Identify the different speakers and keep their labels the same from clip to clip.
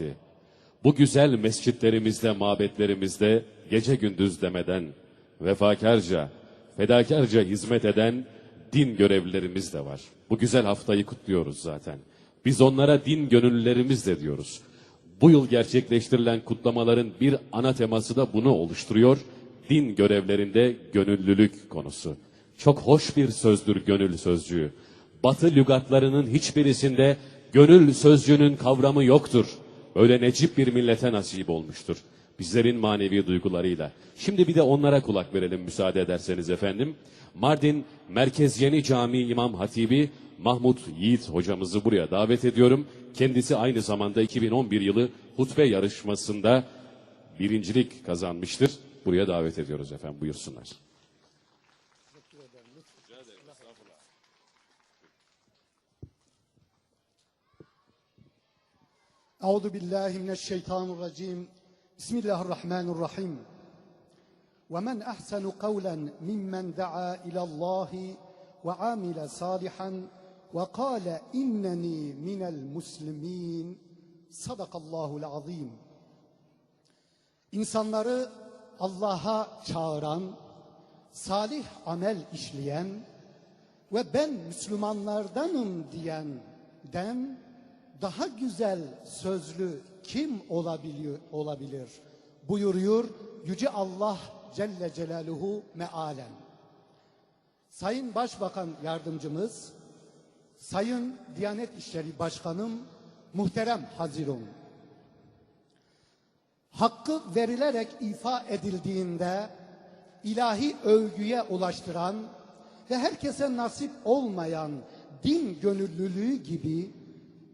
Speaker 1: etti. Bu güzel mescitlerimizde, mabetlerimizde gece gündüz demeden vefakarca, fedakarca hizmet eden din görevlilerimiz de var. Bu güzel haftayı kutluyoruz zaten. Biz onlara din gönüllülerimiz de diyoruz. Bu yıl gerçekleştirilen kutlamaların bir ana teması da bunu oluşturuyor. Din görevlerinde gönüllülük konusu. Çok hoş bir sözdür gönül sözcüğü. Batı lügatlarının hiçbirisinde gönül sözcüğünün kavramı yoktur. Öyle necip bir millete nasip olmuştur. Bizlerin manevi duygularıyla. Şimdi bir de onlara kulak verelim müsaade ederseniz efendim. Mardin Merkez Yeni Camii İmam Hatibi Mahmut Yiğit hocamızı buraya davet ediyorum. Kendisi aynı zamanda 2011 yılı hutbe yarışmasında birincilik kazanmıştır. Buraya davet ediyoruz efendim buyursunlar.
Speaker 2: Euzu billahi mineşşeytanirracim. Bismillahirrahmanirrahim. Ve men ahsanu kavlen mimmen daa ila Allah ve amile salihan ve kâle inneni minel muslimin. Sadakallahul azim. İnsanları Allah'a çağıran, salih amel işleyen ve ben Müslümanlardanım diyenden daha güzel sözlü kim olabiliyor, olabilir? Buyuruyor Yüce Allah Celle Celaluhu mealen. Sayın Başbakan Yardımcımız, Sayın Diyanet İşleri Başkanım, muhterem Hazirum. Hakkı verilerek ifa edildiğinde ilahi övgüye ulaştıran ve herkese nasip olmayan din gönüllülüğü gibi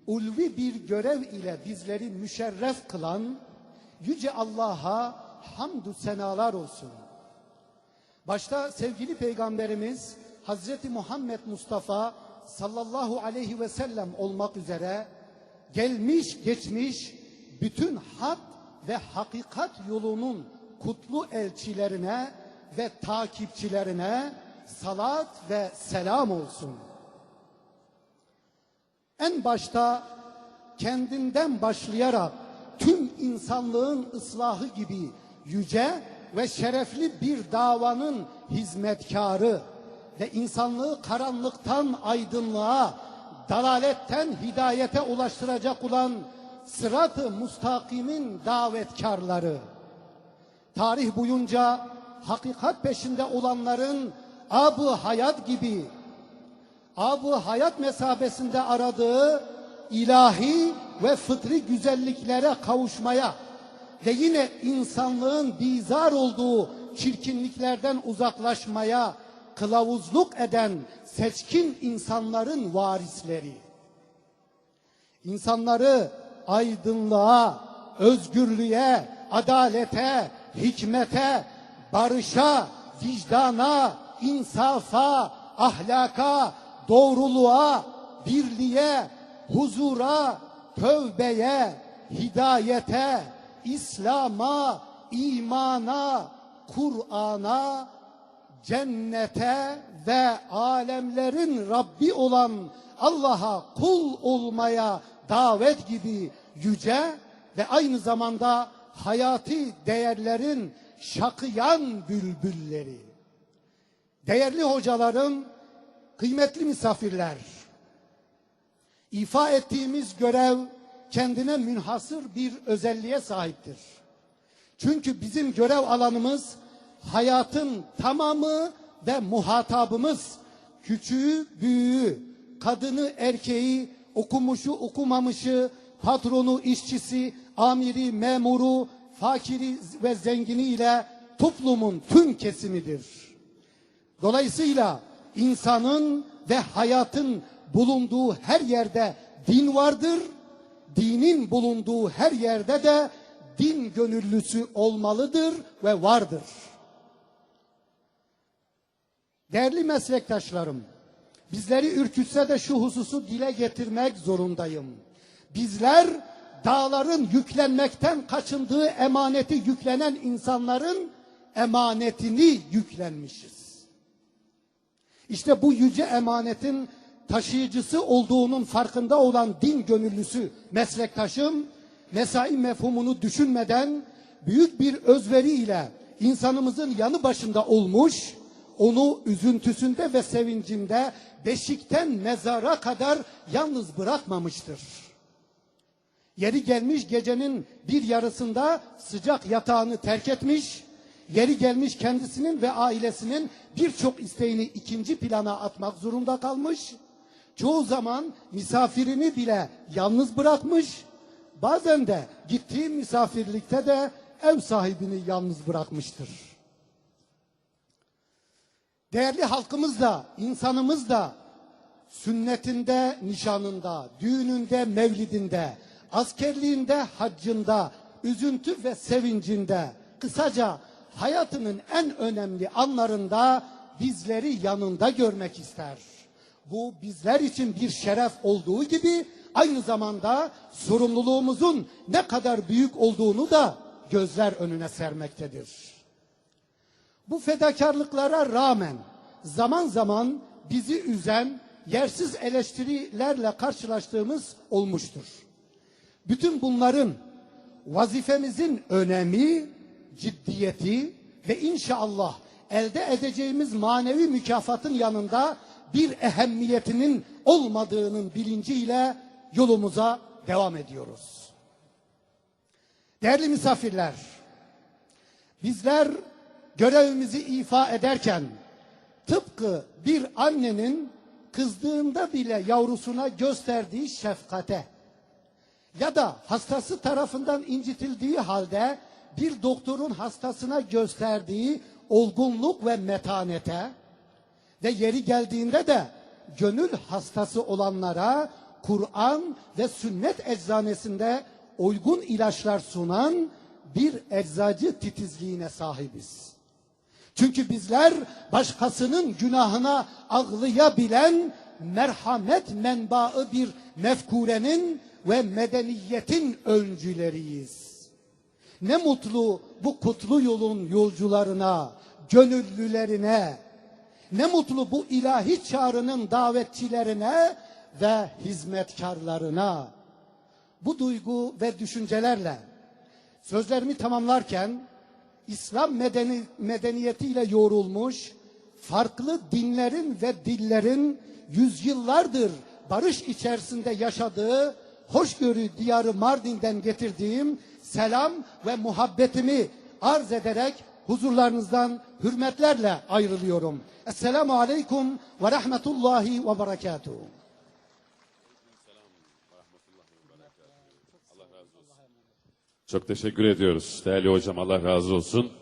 Speaker 2: ulvi bir görev ile bizleri müşerref kılan Yüce Allah'a hamdü senalar olsun. Başta sevgili Peygamberimiz Hazreti Muhammed Mustafa sallallahu aleyhi ve sellem olmak üzere gelmiş geçmiş bütün hak ve hakikat yolunun kutlu elçilerine ve takipçilerine salat ve selam olsun. En başta kendinden başlayarak tüm insanlığın ıslahı gibi yüce ve şerefli bir davanın hizmetkarı ve insanlığı karanlıktan aydınlığa, dalaletten hidayete ulaştıracak olan sırat-ı mustakimin davetkarları. Tarih boyunca hakikat peşinde olanların ab hayat gibi ab hayat mesabesinde aradığı ilahi ve fıtri güzelliklere kavuşmaya ve yine insanlığın bizar olduğu çirkinliklerden uzaklaşmaya kılavuzluk eden seçkin insanların varisleri. İnsanları aydınlığa, özgürlüğe, adalete, hikmete, barışa, vicdana, insafa, ahlaka, doğruluğa, birliğe, huzura, tövbeye, hidayete, İslam'a, imana, Kur'an'a, cennete ve alemlerin Rabbi olan Allah'a kul olmaya davet gibi yüce ve aynı zamanda hayati değerlerin şakıyan bülbülleri. Değerli hocalarım, kıymetli misafirler, ifa ettiğimiz görev kendine münhasır bir özelliğe sahiptir. Çünkü bizim görev alanımız hayatın tamamı ve muhatabımız küçüğü, büyüğü, kadını, erkeği, okumuşu, okumamışı, patronu, işçisi, amiri, memuru, fakiri ve zengini ile toplumun tüm kesimidir. Dolayısıyla insanın ve hayatın bulunduğu her yerde din vardır. Dinin bulunduğu her yerde de din gönüllüsü olmalıdır ve vardır. Değerli meslektaşlarım, bizleri ürkütse de şu hususu dile getirmek zorundayım. Bizler dağların yüklenmekten kaçındığı emaneti yüklenen insanların emanetini yüklenmişiz. İşte bu yüce emanetin taşıyıcısı olduğunun farkında olan din gönüllüsü meslektaşım mesai mefhumunu düşünmeden büyük bir özveriyle insanımızın yanı başında olmuş, onu üzüntüsünde ve sevincinde beşikten mezara kadar yalnız bırakmamıştır. Yeri gelmiş gecenin bir yarısında sıcak yatağını terk etmiş, yeri gelmiş kendisinin ve ailesinin birçok isteğini ikinci plana atmak zorunda kalmış, çoğu zaman misafirini bile yalnız bırakmış, bazen de gittiği misafirlikte de ev sahibini yalnız bırakmıştır. Değerli halkımız da, insanımız da sünnetinde, nişanında, düğününde, mevlidinde, askerliğinde, haccında, üzüntü ve sevincinde, kısaca hayatının en önemli anlarında bizleri yanında görmek ister. Bu bizler için bir şeref olduğu gibi aynı zamanda sorumluluğumuzun ne kadar büyük olduğunu da gözler önüne sermektedir. Bu fedakarlıklara rağmen zaman zaman bizi üzen yersiz eleştirilerle karşılaştığımız olmuştur. Bütün bunların vazifemizin önemi, ciddiyeti ve inşallah elde edeceğimiz manevi mükafatın yanında bir ehemmiyetinin olmadığının bilinciyle yolumuza devam ediyoruz. Değerli misafirler, Bizler görevimizi ifa ederken tıpkı bir annenin kızdığında bile yavrusuna gösterdiği şefkate ya da hastası tarafından incitildiği halde bir doktorun hastasına gösterdiği olgunluk ve metanete ve yeri geldiğinde de gönül hastası olanlara Kur'an ve sünnet eczanesinde uygun ilaçlar sunan bir eczacı titizliğine sahibiz. Çünkü bizler başkasının günahına ağlayabilen merhamet menbaı bir mefkurenin ve medeniyetin öncüleriyiz. Ne mutlu bu kutlu yolun yolcularına, gönüllülerine, ne mutlu bu ilahi çağrının davetçilerine ve hizmetkarlarına. Bu duygu ve düşüncelerle sözlerimi tamamlarken İslam medeni, medeniyetiyle yoğrulmuş farklı dinlerin ve dillerin yüzyıllardır barış içerisinde yaşadığı hoşgörü diyarı Mardin'den getirdiğim selam ve muhabbetimi arz ederek huzurlarınızdan hürmetlerle ayrılıyorum. Esselamu aleyküm ve rahmetullahi ve berekatuhu.
Speaker 1: Çok teşekkür ediyoruz değerli hocam Allah razı olsun.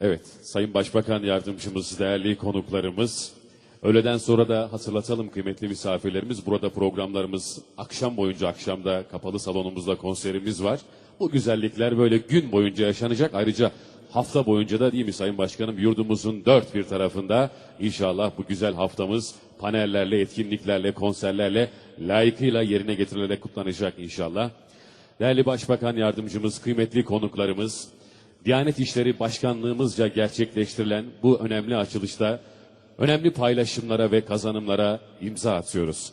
Speaker 1: Evet Sayın Başbakan Yardımcımız, değerli konuklarımız. Öğleden sonra da hatırlatalım kıymetli misafirlerimiz. Burada programlarımız akşam boyunca akşamda kapalı salonumuzda konserimiz var. Bu güzellikler böyle gün boyunca yaşanacak. Ayrıca hafta boyunca da değil mi Sayın Başkanım yurdumuzun dört bir tarafında inşallah bu güzel haftamız panellerle, etkinliklerle, konserlerle layıkıyla yerine getirilerek kutlanacak inşallah. Değerli Başbakan Yardımcımız, kıymetli konuklarımız, Diyanet İşleri Başkanlığımızca gerçekleştirilen bu önemli açılışta önemli paylaşımlara ve kazanımlara imza atıyoruz.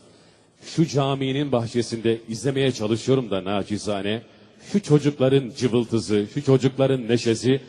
Speaker 1: Şu caminin bahçesinde izlemeye çalışıyorum da nacizane, şu çocukların cıvıltısı, şu çocukların neşesi